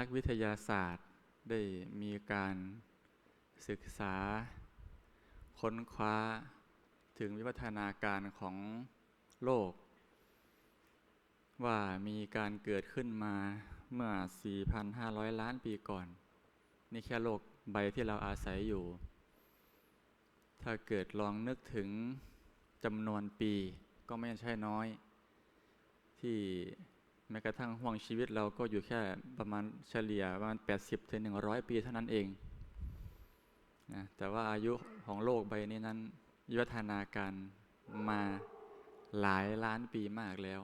นักวิทยาศาสตร์ได้มีการศึกษา ค้นคว้าถึงวิวัฒนาการของโลก ว่ามีการเกิดขึ้นมาเมื่อ 4,500 ล้านปีก่อน นี่แค่โลกใบที่เราอาศัยอยู่ ถ้าเกิดลองนึกถึงจำนวนปีก็ไม่ใช่น้อย ที่ แม้กระทั่งห่วงชีวิตเราก็อยู่แค่ประมาณเฉลี่ยประมาณ 80ถึง100 ปีเท่านั้นเองนะแต่ว่าอายุของโลกใบนี้นั้นวิวัฒนาการมาหลายล้านปีมากแล้ว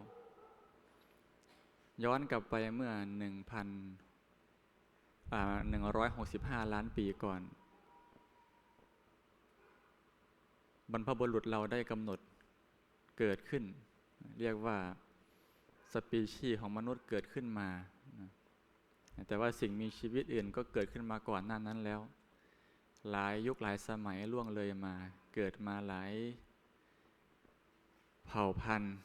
ย้อนกลับไปเมื่อ1,000อ่า165 ล้านปีก่อน บรรพบุรุษเราได้กำหนดเกิดขึ้น เรียกว่า สปีชีของมนุษย์เกิดขึ้นมา แต่ว่าสิ่งมีชีวิตอื่นก็เกิดขึ้นมาก่อนหน้านั้นแล้ว หลายยุคหลายสมัยล่วงเลยมา เกิดมาหลาย เผ่าพันธุ์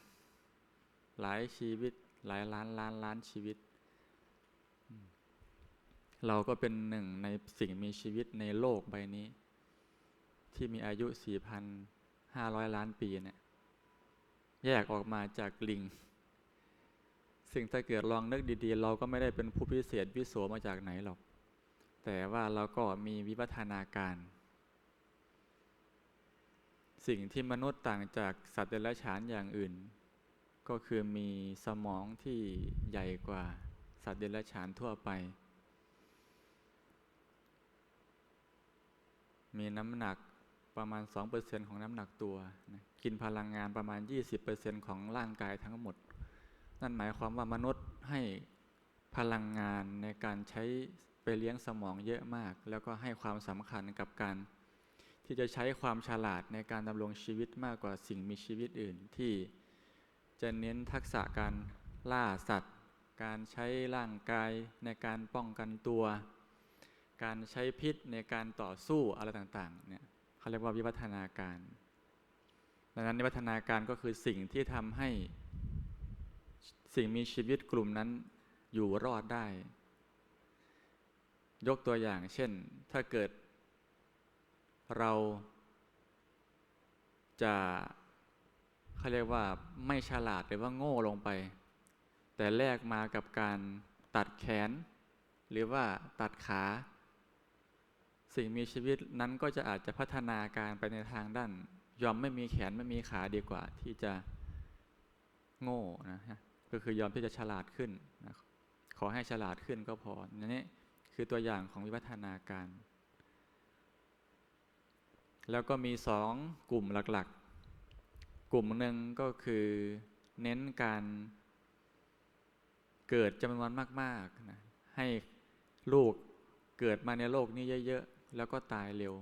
หลายชีวิต หลายล้านล้านล้านชีวิต เราก็เป็นหนึ่งในสิ่งมีชีวิตในโลกใบนี้ ที่มีอายุ 4,500 ล้านปีเนี่ยแยกออกมาจากลิง สิ่งถ้าเกิดลองนึกดีๆ เราก็ไม่ได้เป็นผู้พิเศษวิโสมาจากไหนหรอก แต่ว่าเราก็มีวิวัฒนาการ สิ่งที่มนุษย์ต่างจากสัตว์เดรัจฉานอย่างอื่น ก็คือมีสมองที่ใหญ่กว่าสัตว์เดรัจฉานทั่วไป มีน้ำหนักประมาณ 2%ของน้ำหนักตัวนะกินพลังงานประมาณ 20%ของร่างกายทั้งหมด นั่นหมายความว่ามนุษย์ให้พลังงานในการใช้ไปเลี้ยงสมองเยอะมาก แล้วก็ให้ความสำคัญกับการ ที่จะใช้ความฉลาดในการดำรงชีวิตมากกว่าสิ่งมีชีวิตอื่นที่จะเน้นทักษะการล่าสัตว์ การใช้ร่างกายในการป้องกันตัว การใช้พิษในการต่อสู้อะไรต่างๆเนี่ยเขาเรียกว่าวิวัฒนาการ ดังนั้นวิวัฒนาการก็คือสิ่งที่ทำให้ สิ่งมีชีวิตกลุ่มนั้นอยู่รอดได้ ยกตัวอย่างเช่น ถ้าเกิด เราจะเขาเรียกว่าไม่ฉลาดหรือว่าโง่ลงไป แต่แลกมากับการตัดแขน หรือว่าตัดขา สิ่งมีชีวิตนั้นก็จะอาจจะพัฒนาการไปในทางด้าน ยอมไม่มีแขนไม่มีขาดีกว่าที่จะโง่นะฮะ ก็คือยอมที่จะฉลาดขึ้นนะขอให้ฉลาดขึ้นก็พอนี่คือตัวอย่างของวิวัฒนาการ แล้วก็มีสองกลุ่มหลักๆ กลุ่มหนึ่งก็คือเน้นการเกิดจำนวนมากๆนะให้ลูกเกิดมาในโลกนี้เยอะๆ แล้วก็ตายเร็ว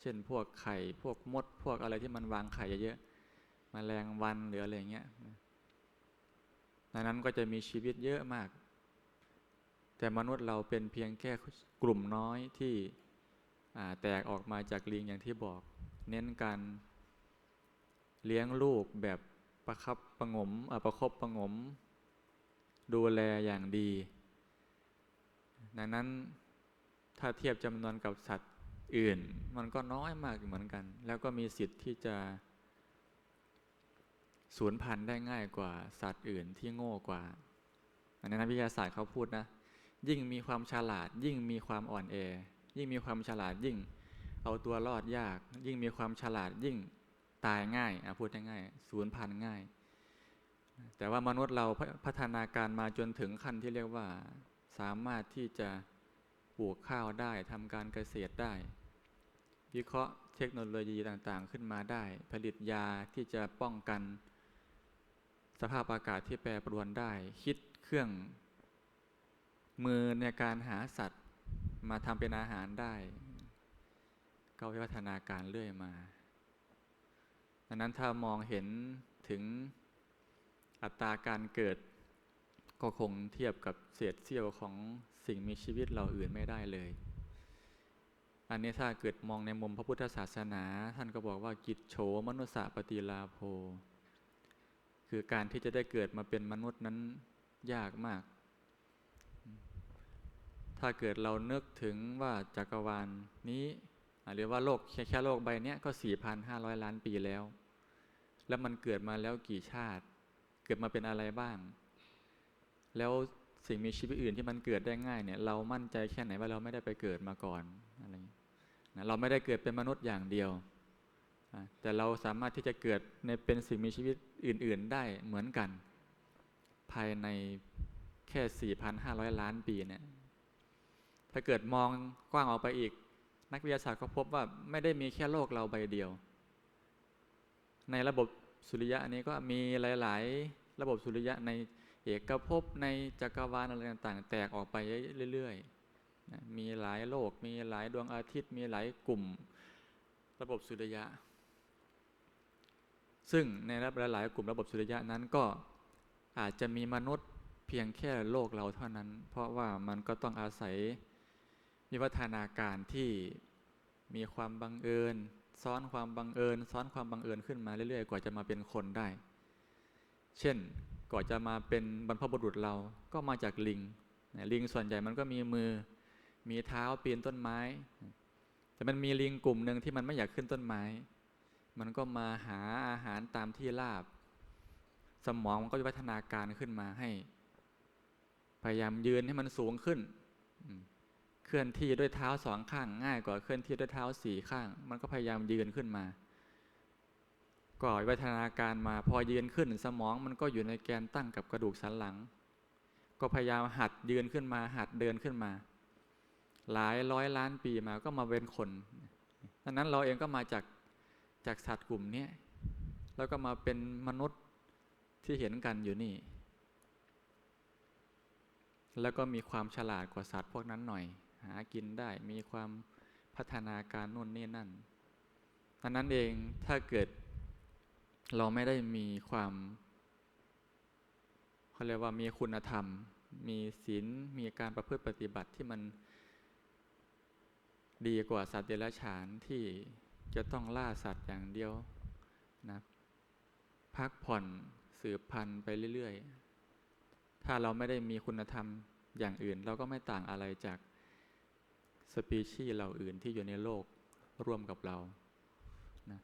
เช่นพวกไข่ พวกมด พวกอะไรที่มันวางไข่เยอะๆมาแรงวันหรืออะไรเงี้ยดั งนั้นก็จะมีชีวิตเยอะมาก แต่มนุษย์เราเป็นเพียงแค่กลุ่มน้อยที่แตกออกมาจากลิงอย่างที่บอก เน้นการเลี้ยงลูกแบบประคับประงมประคบประงม ดูแลอย่างดี ดังนั้นถ้าเทียบจำนวนกับสัตว์อื่น มันก็น้อยมากเหมือนกัน แล้วก็มีสิทธิ์ที่จะ สูญพันธุ์ได้ง่ายกว่าสัตว์อื่นที่โง่กว่าอันนี้นักวิทยาศาสตร์เขาพูดนะ ยิ่งมีความฉลาด ยิ่งมีความอ่อนแอ ยิ่งมีความฉลาดยิ่ง เอาตัวรอดยาก ยิ่งมีความฉลาดยิ่งตายง่ายพูดง่ายๆสูญพันธุ์ง่าย แต่ว่ามนุษย์เราพัฒนาการมาจนถึงขั้นที่เรียกว่า สามารถที่จะปลูกข้าวได้ทำการเกษตรได้ วิเคราะห์เทคโนโลยีต่างๆ ขึ้นมาได้ ผลิตยาที่จะป้องกัน สภาพอากาศที่แปรปรวนได้ คิดเครื่อง มือในการหาสัตว์มาทำเป็นอาหารได้ ก็วิวัฒนาการเรื่อยมาดังนั้นถ้ามองเห็นถึงอัตราการเกิด ก็คงเทียบกับเศษเสี้ยวของสิ่งมีชีวิตเราอื่นไม่ได้เลย อันนี้ถ้าเกิดมองในมุมพระพุทธศาสนา ท่านก็บอกว่ากิจโฉมนุสะปฏิลาโภ คือการที่จะได้เกิดมาเป็นมนุษย์นั้นยากมาก ถ้าเกิดเรานึกถึงว่าจักรวาลนี้หรือว่าโลกแค่แค่โลกใบเนี้ยก็ 4,500 ล้านปีแล้ว แล้วมันเกิดมาแล้วกี่ชาติ เกิดมาเป็นอะไรบ้าง แล้วสิ่งมีชีวิตอื่นที่มันเกิดได้ง่ายเนี่ย เรามั่นใจแค่ไหนว่าเราไม่ได้ไปเกิดมาก่อนอะไรเงี้ยนะเราไม่ได้เกิดเป็นมนุษย์อย่างเดียว แต่เราสามารถที่จะเกิดในเป็นสิ่งมีชีวิตอื่น ๆ ได้เหมือนกัน ภายในแค่ 4,500 ล้านปีเนี่ยถ้าเกิดมองกว้างออกไปอีก นักวิทยาศาสตร์ก็พบว่าไม่ได้มีแค่โลกเราใบเดียว ในระบบสุริยะอันนี้ก็มีหลาย ๆ ระบบสุริยะในเอกภพในจักรวาลอะไรต่าง ๆ แตกออกไปเรื่อย ๆ มีหลายโลก มีหลายดวงอาทิตย์ มีหลายกลุ่ม ระบบสุริยะ ซึ่งในระบบหลายๆกลุ่มระบบสุริยะนั้นก็อาจจะมีมนุษย์เพียงแค่โลกเราเท่านั้น เพราะว่ามันก็ต้องอาศัยวิวัฒนาการที่มีความบังเอิญ ซ้อนความบังเอิญ ซ้อนความบังเอิญขึ้นมาเรื่อยๆ กว่าจะมาเป็นคนได้ เช่นก่อนจะมาเป็นบรรพบุรุษเราก็มาจากลิงลิงส่วนใหญ่มันก็มีมือมีเท้าปีนต้นไม้ แต่มันมีลิงกลุ่มหนึ่งที่มันไม่อยากขึ้นต้นไม้ มันก็มาหาอาหารตามที่ราบ สมองมันก็วิวัฒนาการขึ้นมาให้ พยายามยืนให้มันสูงขึ้น เคลื่อนที่ด้วยเท้าสองข้าง ง่ายกว่าเคลื่อนที่ด้วยเท้าสี่ข้าง มันก็พยายามยืนขึ้นมาก็วิวัฒนาการมาพอยืนขึ้น สมองมันก็อยู่ในแกนตั้งกับกระดูกสันหลัง ก็พยายามหัดยืนขึ้นมา หัดเดินขึ้นมา หลายร้อยล้านปีมาก็มาเป็นคนดังนั้นเราเองก็มาจาก จากสัตว์กลุ่มนี้แล้วก็มาเป็นมนุษย์ที่เห็นกันอยู่นี่ แล้วก็มีความฉลาดกว่าสัตว์พวกนั้นหน่อย หากินได้มีความพัฒนาการนู่นนี่นั่นดังนั้นเองถ้าเกิดเราไม่ได้มีความเขาเรียกว่ามีคุณธรรม มีศีลมีการประพฤติปฏิบัติที่มันดีกว่าสัตว์เดรัจฉานที่ จะต้องล่าสัตว์อย่างเดียวนะพักผ่อนสืบพันธุ์ไปเรื่อยๆ ถ้าเราไม่ได้มีคุณธรรมอย่างอื่น เราก็ไม่ต่างอะไรจากสปีชีส์เหล่าอื่นที่อยู่ในโลกร่วมกับเรานะ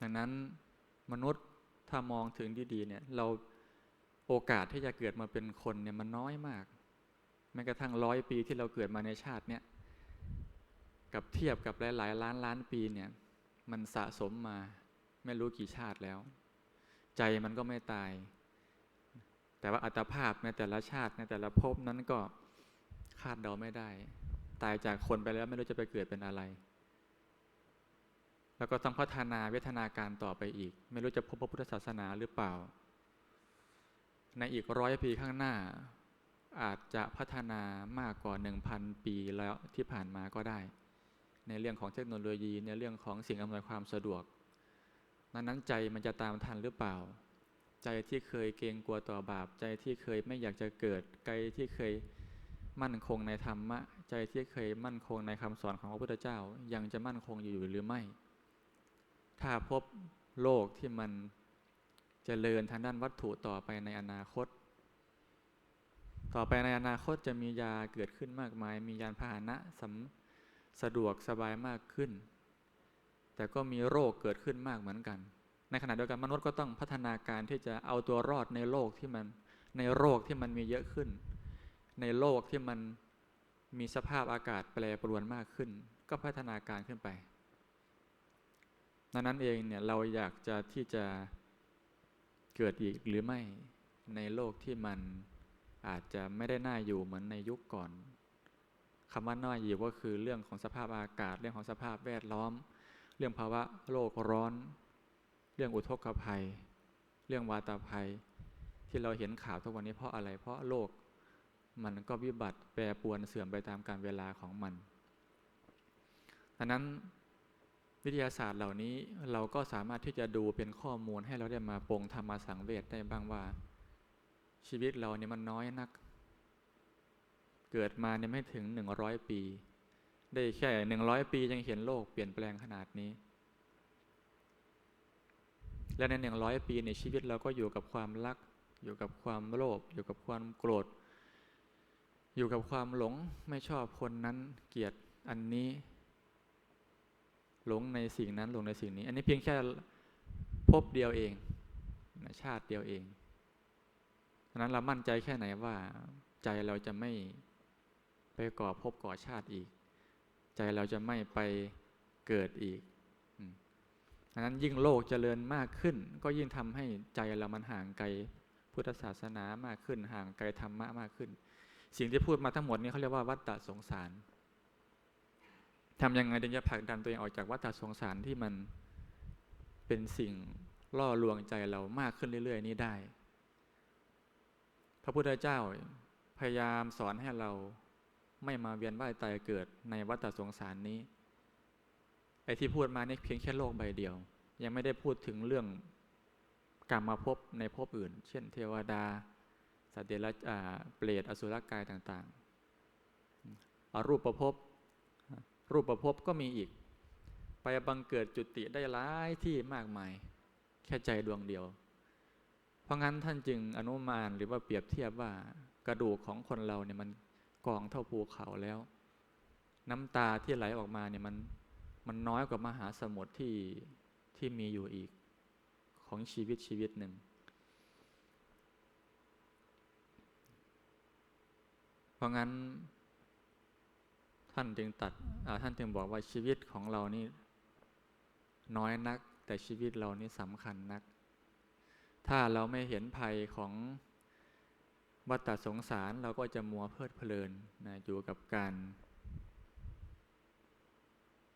ดังนั้นมนุษย์ถ้ามองถึงดีๆเนี่ยเราโอกาสที่จะเกิดมาเป็นคนเนี่ยมันน้อยมากแม้กระทั่งร้อยปีที่เราเกิดมาในชาติเนี่ย กับเทียบกับหลาย ๆ ล้านล้านปีเนี่ยมันสะสมมาไม่รู้กี่ชาติแล้ว ใจมันก็ไม่ตาย แต่ว่าอัตภาพในแต่ละชาติในแต่ละภพนั้นก็คาดเดาไม่ได้ ตายจากคนไปแล้วไม่รู้จะไปเกิดเป็นอะไร แล้วก็ต้องพัฒนาเวทนาการต่อไปอีก ไม่รู้จะพบพระพุทธศาสนาหรือเปล่า ในอีกร้อยปีข้างหน้า อาจจะพัฒนามากกว่า1,000ปีแล้วที่ผ่านมาก็ได้ ในเรื่องของเทคโนโลยี ในเรื่องของสิ่งอำนวยความสะดวกนั้นนั้นใจมันจะตามทันหรือเปล่า ใจที่เคยเกรงกลัวต่อบาป ใจที่เคยไม่อยากจะเกิดใจที่เคยมั่นคงในธรรมะ ใจที่เคยมั่นคงในคำสอนของพระพุทธเจ้า ยังจะมั่นคงอยู่หรือไม่ ถ้าพบโลกที่มันจเจริญทางด้านวัตถุต่อไปในอนาคต ต่อไปในอนาคตจะมียาเกิดขึ้นมากมาย มียานพาหนะสำ สะดวกสบายมากขึ้น แต่ก็มีโรคเกิดขึ้นมากเหมือนกัน ในขณะเดียวกันมนุษย์ก็ต้องพัฒนาการที่จะเอาตัวรอดในโลกที่มันในโรคที่มันมีเยอะขึ้น ในโลกที่มันมีสภาพอากาศแปรปรวนมากขึ้น ก็พัฒนาการขึ้นไปดังนั้นเองเนี่ยเราอยากจะที่จะเกิดอีกหรือไม่ในโลกที่มันอาจจะไม่ได้น่าอยู่เหมือนในยุคก่อน คำว่าน่าอยู่ก็คือเรื่องของสภาพอากาศ เรื่องของสภาพแวดล้อม เรื่องภาวะโลกร้อน เรื่องอุทกภัย เรื่องวาตาภัย ที่เราเห็นข่าวทุกวันนี้เพราะอะไร เพราะโลก มันก็วิบัติแปรปรวนเสื่อมไปตามการเวลาของมันดังนั้นวิทยาศาสตร์เหล่านี้เราก็สามารถที่จะดูเป็นข้อมูลให้เราได้มาปรงธรรมสังเวชได้บ้างว่า ชีวิตเราเนี่ยมันน้อยนัก เกิดมาเนี่ยไม่ถึงหนึ่งร้อยปี ได้แค่หนึ่งร้อยปียังเห็นโลกเปลี่ยนแปลงขนาดนี้ และในหนึ่งร้อยปีในชีวิตเราก็อยู่กับความรัก อยู่กับความโลภอยู่กับความโกรธ อยู่กับความหลงไม่ชอบคนนั้นเกลียดอันนี้ หลงในสิ่งนั้นหลงในสิ่งนี้ อันนี้เพียงแค่พบเดียวเองชาติเดียวเองดังนั้นเรามั่นใจแค่ไหนว่าใจเราจะไม่ ไปก่อภพก่อชาติอีก ใจเราจะไม่ไปเกิดอีกอืมดังนั้นยิ่งโลกเจริญมากขึ้น ก็ยิ่งทำให้ใจเรามันห่างไกลพุทธศาสนามากขึ้น ห่างไกลธรรมะมากขึ้น สิ่งที่พูดมาทั้งหมดนี้เขาเรียกว่าวัฏฏะสงสารทำยังไงถึงจะผลักดันตัวเองออกจากวัฏฏะสงสารที่มันเป็นสิ่งล่อลวงใจเรามากขึ้นเรื่อย ๆ นี้ได้ พระพุทธเจ้าพยายามสอนให้เรา ไม่มาเวียนว่ายตายเกิดในวัฏสงสารนี้ ไอ้ที่พูดมานี่เพียงแค่โลกใบเดียว ยังไม่ได้พูดถึงเรื่องกรรมมาพบในภพอื่น เช่น เทวดา สัตว์เดรัจอ่าเปรตอสุรกายต่างๆอรูปประพบรูปประพบก็มีอีก ไปบังเกิดจุติได้หลายที่มากมาย แค่ใจดวงเดียว เพราะงั้นท่านจึงอนุมานหรือว่าเปรียบเทียบว่ากระดูกของคนเราเนี่ยมัน กองเท่าภูเขาแล้ว น้ำตาที่ไหลออกมาเนี่ยมันมันน้อยกว่ามหาสมุทรที่ที่มีอยู่อีกของชีวิตชีวิตหนึ่ง เพราะงั้น ท่านจึงตัดท่านจึงบอกว่าชีวิตของเรานี่น้อยนัก แต่ชีวิตเรานี่สำคัญนัก ถ้าเราไม่เห็นภัยของ วัฏสงสารเราก็จะมัวเพลิดเพลินนะอยู่กับการ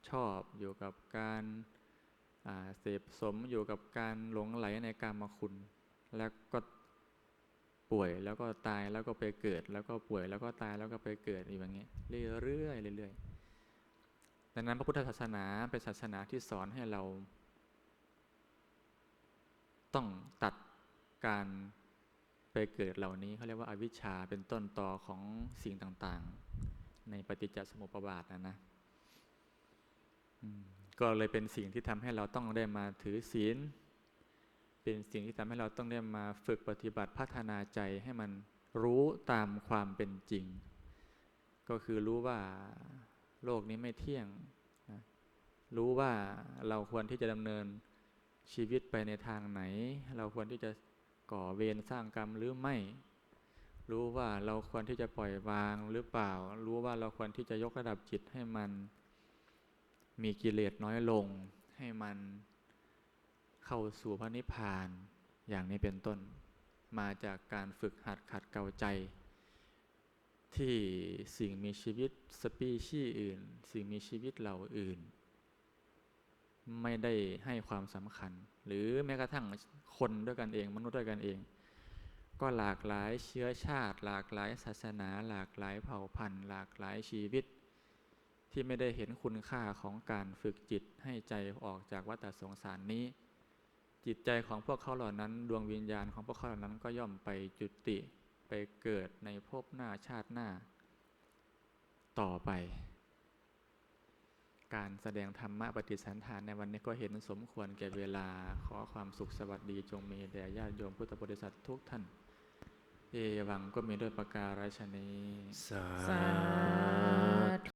ชอบอยู่กับการาเสพสมอยู่กับการหลงไหลในการมาคุณ แล้วก็ป่วยแล้วก็ตายแล้วก็ไปเกิด แล้วก็ป่วยแล้วก็ตายแล้วก็ไปเกิดอย่างนี้ยเรื่อยๆเรื่อยๆดังนั้นพระพุทธศาสนาเป็นศาสนาที่สอนให้เรา ต้องตัดการ ไปเกิดเหล่านี้เขาเรียกว่าอาวิชชาเป็นต้นต่อของสิ่งต่างๆ ในปฏิจจสมุปบาทนะนะก็เลยเป็นสิ่งที่ทำให้เราต้องได้มาถือศีล เป็นสิ่งที่ทำให้เราต้องได้มาฝึกปฏิบัติพัฒนาใจให้มันรู้ตามความเป็นจริง ก็คือรู้ว่าโลกนี้ไม่เที่ยง รู้ว่าเราควรที่จะดำเนินชีวิตไปในทางไหน เราควรที่จะ ก่อเวรสร้างกรรมหรือไม่ รู้ว่าเราควรที่จะปล่อยวางหรือเปล่า รู้ว่าเราควรที่จะยกระดับจิตให้มัน มีกิเลสน้อยลง ให้มันเข้าสู่พระนิพพานอย่างนี้เป็นต้น มาจากการฝึกหัดขัดเกลาใจ ที่สิ่งมีชีวิตสปีชีส์อื่น สิ่งมีชีวิตเหล่าอื่น ไม่ได้ให้ความสำคัญ หรือแม้กระทั่งคนด้วยกันเอง มนุษย์ด้วยกันเอง ก็หลากหลายเชื้อชาติ หลากหลายศาสนา หลากหลายเผ่าพันธุ์ หลากหลายชีวิต ที่ไม่ได้เห็นคุณค่าของการฝึกจิตให้ใจออกจากวัฏสงสารนี้ จิตใจของพวกเขาเหล่านั้น ดวงวิญญาณของพวกเขาเหล่านั้นก็ย่อมไปจุติไปเกิดในภพหน้าชาติหน้า ต่อไป การแสดงธรรมะปฏิสันฐานในวันนี้ก็เห็นสมควรแก่เวลาขอความสุขสวัสดีจงมีแด่ญาติโยมพุทธบริษัททุกท่านเอวังก็มีด้วยประการราชนีสา